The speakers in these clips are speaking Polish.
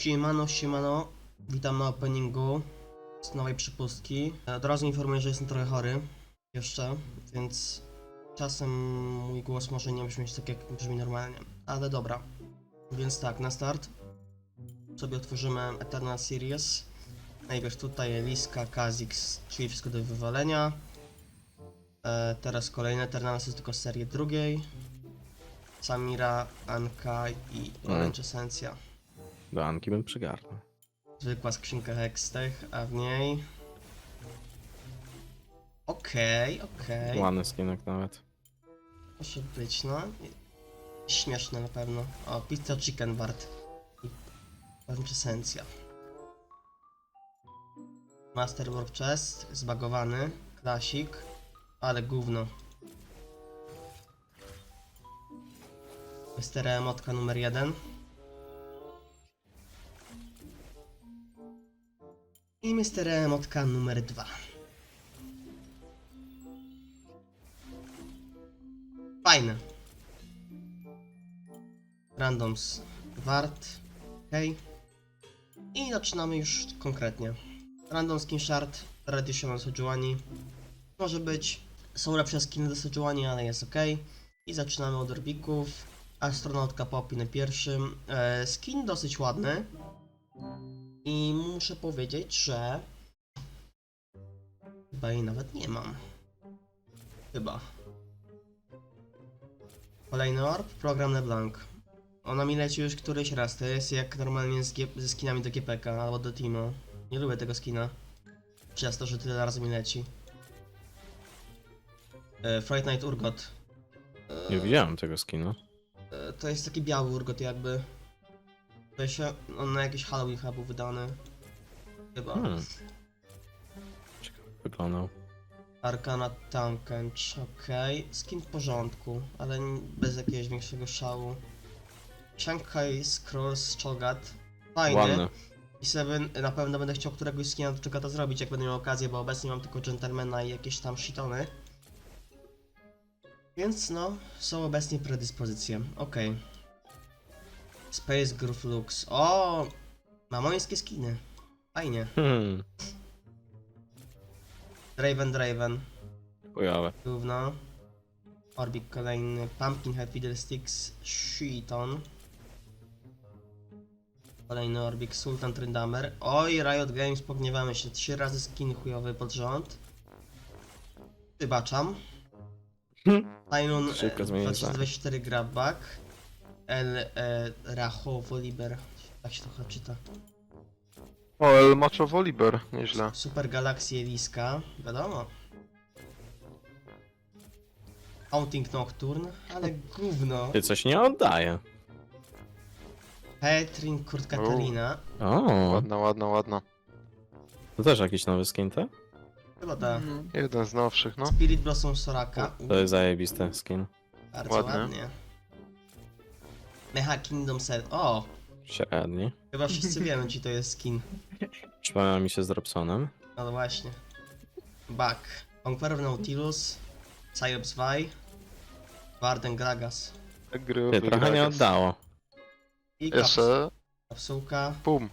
Siemano, siemano. Witam na openingu z nowej przypustki. Od razu informuję, że jestem trochę chory. Jeszcze, więc czasem mój głos może nie brzmieć tak, jak brzmi normalnie. Ale dobra. Więc tak, na start sobie otworzymy Eternal Series. Najpierw tutaj Eliska, Kha'Zix, czyli wszystko do wywalenia. E, teraz kolejne Eternals jest tylko z serii drugiej. Samira, Anka i Orange Essencja. Do Anki bym przygarnął. Zwykła skrzynka Hextech, a w niej... Okej, okej. Ładny skinek nawet. Może być, no. Śmieszne na pewno. O, pizza chicken wart. Essencja. Master Warp Chest, zbagowany, klasik, ale gówno. Mystera emotka numer jeden. I Mystera emotka numer dwa. Fajne. Randoms wart. Okej. I zaczynamy już konkretnie. Random skin shard, Traditional Sejuani. Może być. Są lepsze skiny do Sejuani, ale jest ok. I zaczynamy od orbików. Astronautka Poppy na pierwszym. E, skin dosyć ładny. I muszę powiedzieć, że... Chyba jej nawet nie mam. Chyba. Kolejny orb, program LeBlanc. Ona mi leci już któryś raz, to jest jak normalnie z ze skinami do GPK albo do Timo. Nie lubię tego skina. Przez to, że tyle razy mi leci. E, Fright Night Urgot. E, Nie widziałem tego skina. e, to jest taki biały urgot jakby. To się, on na jakiś Halloween chyba był wydany. Chyba. Hmm. Ciekawy wyglądał. Arcana Tankęcz, okej. Skin w porządku, ale bez jakiegoś większego szału. Shanghai Scrolls Chogat. Fajny. Ładny. I sobie na pewno będę chciał któregoś skina do Chogata zrobić, jak będę miał okazję, bo obecnie mam tylko Gentlemana i jakieś tam shitony. Więc no, są obecnie predyspozycje. Okej. Space Groove Lux. O! Mamońskie skiny. Fajnie. Hmm. Draven Draven. Chujowe. Gówno. Orbik kolejny. Pumpkinhead Fiddlesticks Shiton. Kolejny Orbik Sultan Tryndammer. Oj, Riot Games, pogniewamy się. Trzy razy skin chujowy pod rząd. Wybaczam. Tainun Szybko e, zmienię 2024 Grabback. El e, Volibear. Tak się to chyba czyta. O, El Macho Volibear, nieźle. Super Galaxy Eliska, wiadomo. Haunting Nocturne, ale gówno. Ty coś nie oddaje. Petrin Kurt Katarina. O, Ładna, ładna, ładna. to też jakiś nowy skin, tak? Chyba ta. Jeden z nowszych, no. Spirit Blossom Soraka. To jest zajebisty skin. Bardzo ładny. ładnie. Mecha Kingdom Set. O! Średni. Chyba wszyscy wiemy, czy to jest skin. Przypomniała mi się z Robsonem. No właśnie. Buck. Conqueror Nautilus. Cyrops Vi. Warden Gragas. Gry Ty, trochę nie oddało. I kaps- Jeszcze, kapsułka. pum.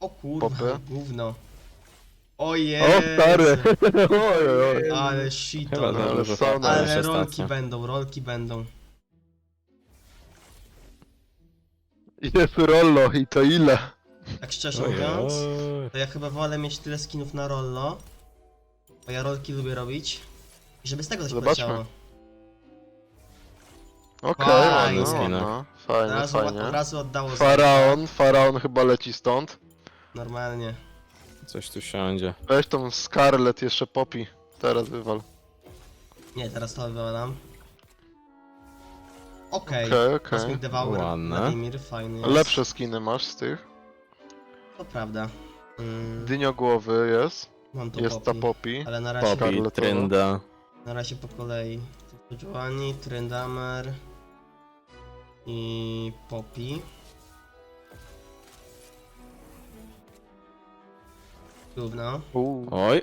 O kurwa, Popy. gówno. O O Jezu. stary! oj, oj, oj. Ale shit. Chyba są. Ale jeszcze rolki stacja. będą, rolki będą. Jest Rollo i to ile? Tak szczerze mówiąc, to ja chyba wolę mieć tyle skinów na rollo. Bo ja rolki lubię robić. I żeby z tego coś Zobaczmy. poleciało. Okej, Fajnie. ładna, ładna. Fajnie, Od razu, od fajnie. razu oddało za- Faraon, Faraon chyba leci stąd. Normalnie. Coś tu siądzie. Weź tą Scarlet jeszcze Poppy. Teraz wywal. Nie, teraz to wywalam. Okej. Okej, okej. Cosmic Devour, Ładne. Vladimir, fajny jest. Lepsze skiny masz z tych. To prawda. Mm, Dyniogłowy jest. mam tu Jest ta Poppy, Poppy. Ale na razie, Poppy. Trynda. na razie po kolei. Giovanni, Trendamer i Poppy. Gówno. Uuu. Oj,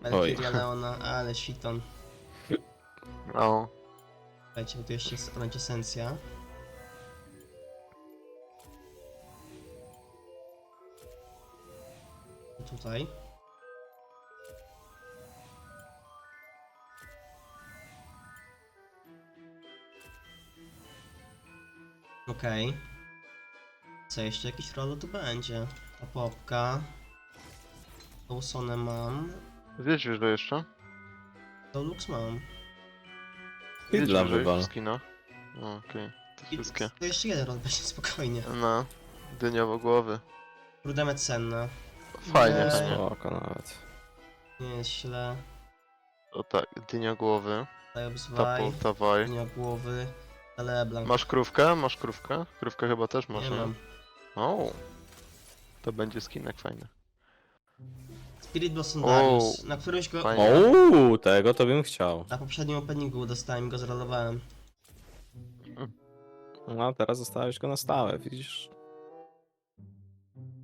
Valkyria Leona, ale shiton. O. Słuchajcie, bo tu jeszcze jest esencja. Tutaj. Okej. Okay. Co jeszcze? Jakiś rolo tu będzie. Ta popka. Dawsonę mam. Zjedź wieżę jeszcze. Do Lux mam. I dla że wywal. skina? O, Okej, to I wszystkie. to jeszcze jeden rol będzie spokojnie. No, dyniowo głowy. Rudeme cenne. Fajnie, Nie. fajnie. Spoko nawet. Nie jest źle. O tak, dynia głowy. Dajobzwaj. Tapo, tawaj. Głowy. Leblanc. Masz krówkę? Masz krówkę? Krówkę chyba też masz, Nie nie? mam. O, to będzie skinek fajny. Spirit Blossom Darius. Na którymś go... fajnie. Ouu, tego to bym chciał. Na poprzednim openingu dostałem go zrolowałem. No a teraz zostawisz go na stałe, widzisz?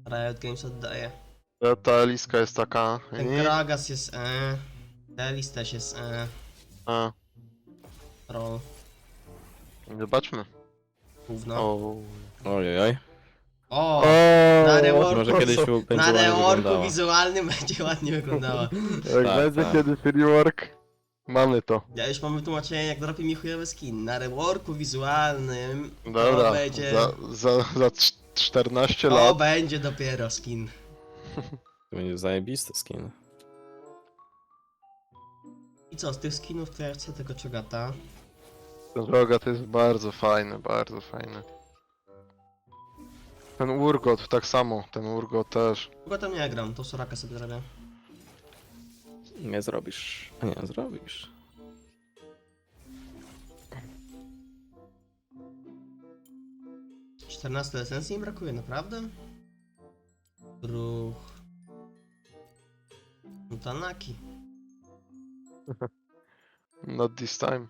Riot Games oddaje. Ta, ta liska jest taka. Ten i- Gragas jest e. Delis też jest e. A, Roll. zobaczmy. Gówno. O, Ojej. O! o na reworku. Może kiedyś będzie Na ładnie reworku wyglądało. wizualnym będzie ładnie wyglądała. Jak Tak, będzie tak. kiedyś rework, mamy to. Ja już mam wytłumaczenie jak dropi mi chujowy skin. Na reworku wizualnym Dobra, to będzie... za, za, za cz- 14 To lat. będzie dopiero skin. To będzie zajebisty skin. I co, z tych skinów to ja chcę tego czogata. Ten roga to jest bardzo fajny, bardzo fajny. Ten Urgot tak samo, ten Urgot też. Chyba tam nie gram, to Soraka sobie zrobię. Nie zrobisz. A nie, zrobisz. Czternaste esencji mi brakuje, naprawdę? Ruch. Mutanaki. Not this time.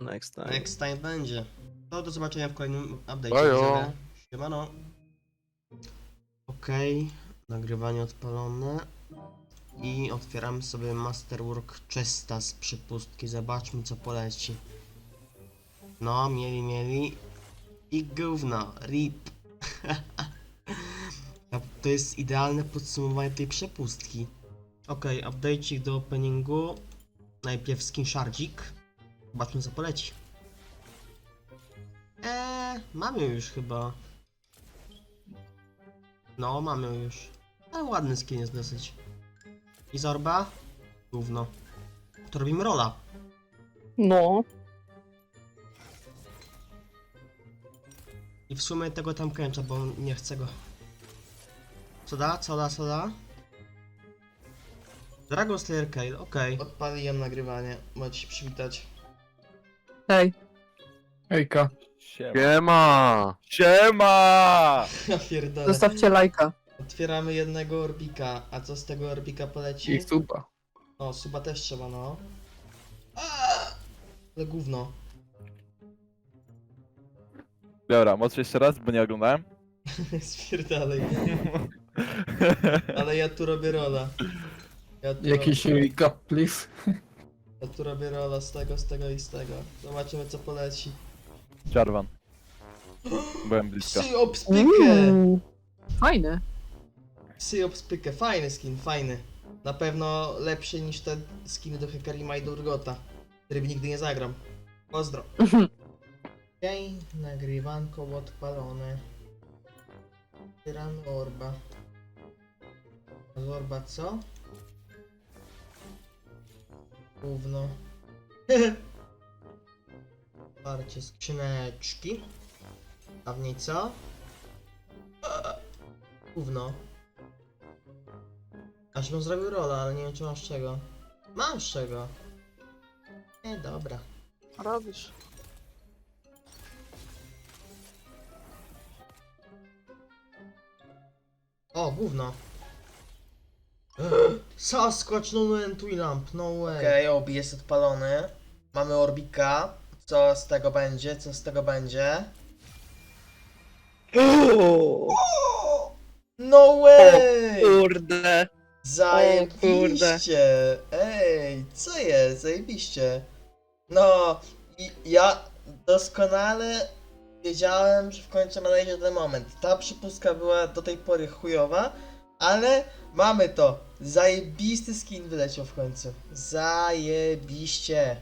Next time. Next time będzie. To do zobaczenia w kolejnym update'cie. Bajo. Siemano. Okej, nagrywanie odpalone. I otwieramy sobie Masterwork Chesta z przypustki. Zobaczmy co poleci. No, mieli, mieli. I gówno, rip. To- jest idealne podsumowanie tej przepustki. Okay, update'ik do openingu. Najpierw skin. Zobaczmy co poleci. Eee, mamy już chyba. No, mamy już. Ale ładny skin jest dosyć. I zorba? Gówno. To robimy rola. No, I w sumie tego tam kręcza, bo nie chcę go. Co da? Co da? Co da? Dragon Slayer Kale, okej. Odpaliłem nagrywanie, możecie się przywitać. hej. Hejka. Siema! Siema! Ja pierdolę. Zostawcie lajka. Otwieramy jednego orbika, a co z tego orbika poleci? I suba. O, suba też trzeba, no. Ale gówno. Dobra, może jeszcze raz, bo nie oglądałem. Spierdalej. Ale ja tu robię rola. Ja tu, Jakiś recap, please. ja tu robię rola z tego, z tego i z tego. Zobaczymy co poleci. Jarvan. Byłem blisko. Psy obspykę! Uuu, Fajny. Psy obspykę, fajny skin, fajny. Na pewno lepszy niż te skiny do Hekarima i do Urgota, który nigdy nie zagram. Pozdro. Okej, nagrywanko odpalone. Otwieramy orba. A z orba co? Gówno. Otwarcie skrzyneczki. Dawniej co? Gówno. Aż bym zrobił rolę, ale nie wiem czy mam z czego. Mam z czego. Nie, dobra. Robisz. O, gówno. Sasquatch, no man, twin lamp, no way. Okej, okay, obi jest odpalony. Mamy orbika. Co z tego będzie? Co z tego będzie? No way! Kurde. Zajebiście! Ej, co jest? Zajebiście. No, i ja doskonale wiedziałem, że w końcu nadejdzie ten moment. Ta przypustka była do tej pory chujowa, Ale mamy to. Zajebisty skin wyleciał w końcu. Zajebiście.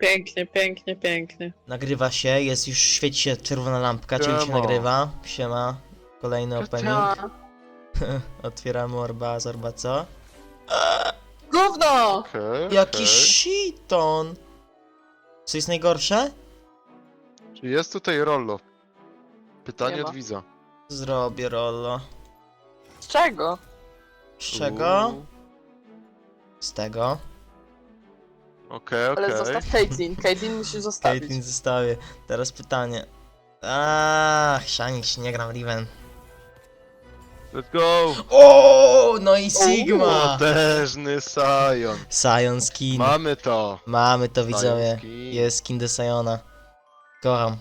Pięknie, pięknie, pięknie. Nagrywa się, jest już, świeci się czerwona lampka, czyli się Siema. nagrywa. Siema. Kolejny opening. Otwieramy orba, z orba co? Gówno! Okej, Jaki okej. shiton! Co jest najgorsze? Czy jest tutaj Rollo? Pytanie ma. od widza. Zrobię rollo. Z czego? Z czego? Uuu, Z tego. Okej, Ale okej. zostaw Caitlyn. Caitlyn musisz zostawić. Caitlyn zostawię. Teraz pytanie. Ach, Shanks, nie gram Riven. Let's go! O, no i Sigma! Potężny Sion. Sion skin. Mamy to. Mamy to widzowie. Skin. Jest skin do Siona. Kocham.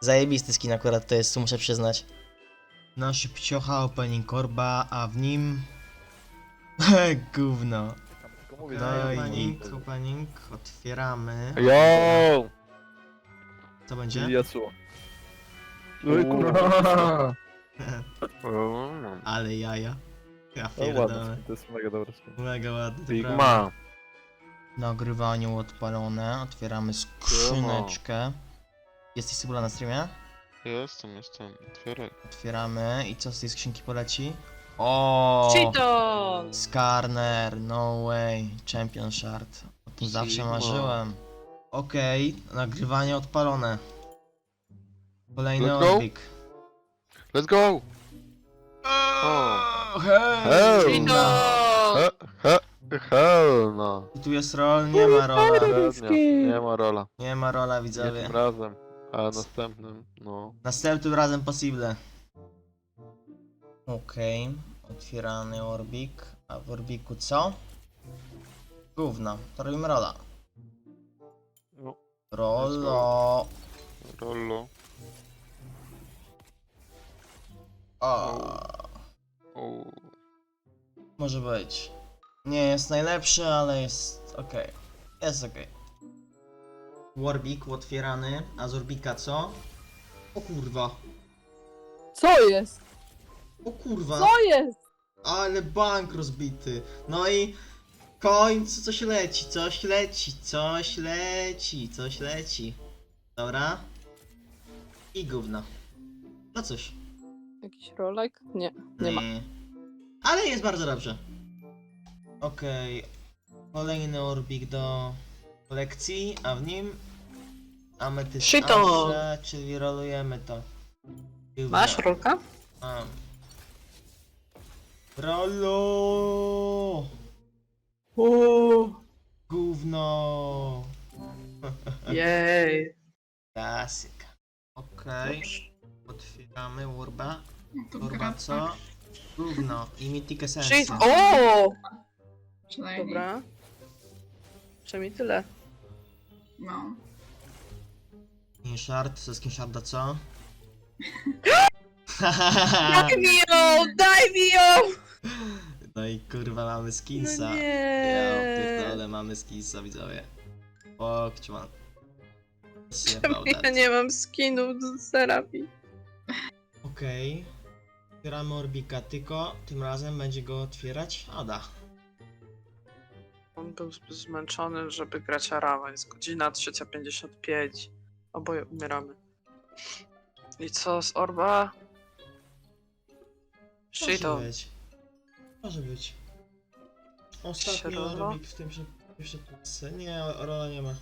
Zajebisty skin akurat to jest, muszę przyznać. No szybciocha opening korba, a w nim... Gówno. Mówię, No, no, opening, opening, otwieramy. Yo! Co będzie? Yasuo. Uuu. kurwa. Uuu. Ale jaja. Ja No pierdolę. ładne, to jest mega dobre skin. Mega ładny, to prawda. Sigma. Nagrywanie odpalone, otwieramy skrzyneczkę. Jesteś Sybula na streamie? Jestem, jestem. Otwieraj. Otwieramy i co z tej skrzynki poleci? O! Cheaton! Skarner, no way, Champion Shard. O tym zawsze Sigma. marzyłem. Okej, nagrywanie odpalone. Kolejny Let's go. odbik. Let's go! O, Hell. hej! Cheaton! He, he, hell no. Tu jest roll, nie ma rola. Średnio. Nie ma rola. Nie ma rola, widzowie. razem. A następnym, no. Następnym razem possible. Okej, otwierany orbik. A w orbiku co? Gówno, to robimy rola. no. Rolo. Rollo. O, Uuu. może być. Nie jest najlepszy, ale jest okej. Jest okej. Warbik otwierany, a z orbika co? O kurwa. Co jest? O kurwa. Co jest? Ale bank rozbity. No i w końcu coś leci, coś leci, coś leci, coś leci. Dobra. I gówno. No cóż. Jakiś rolek? Nie, nie ma. Ale jest bardzo dobrze. Okej. Kolejny orbik do kolekcji, a w nim ametyst Shito. Ashe, czyli rolujemy to. Gówno. Masz rolka? Mam. Rolo! Uuu. Gówno! Jej. Klasyka. Okej. Otwieramy urba. To Urba gra co? Gówno. I Mythic Essence. Cheat. O! Przynajmniej. Dobra. Przynajmniej tyle. No. Skinshard, ze Skinsharda co? Daj mi ją! Daj mi ją! No i kurwa mamy skinsa. No Ja nie. pierdolę, mamy skinsa widzowie. Pokczman. Ja nie mam skinów do terapii. Okej. Otwieramy Orbika, tylko tym razem będzie go otwierać Ada. On był zbyt zmęczony, żeby grać Arama. Jest godzina 3.55. Oboje umieramy. I co z Orba? Shito. być. Może być. Ostatni Rolo? Orbik w tym przy- przy- Nie, Rola nie ma.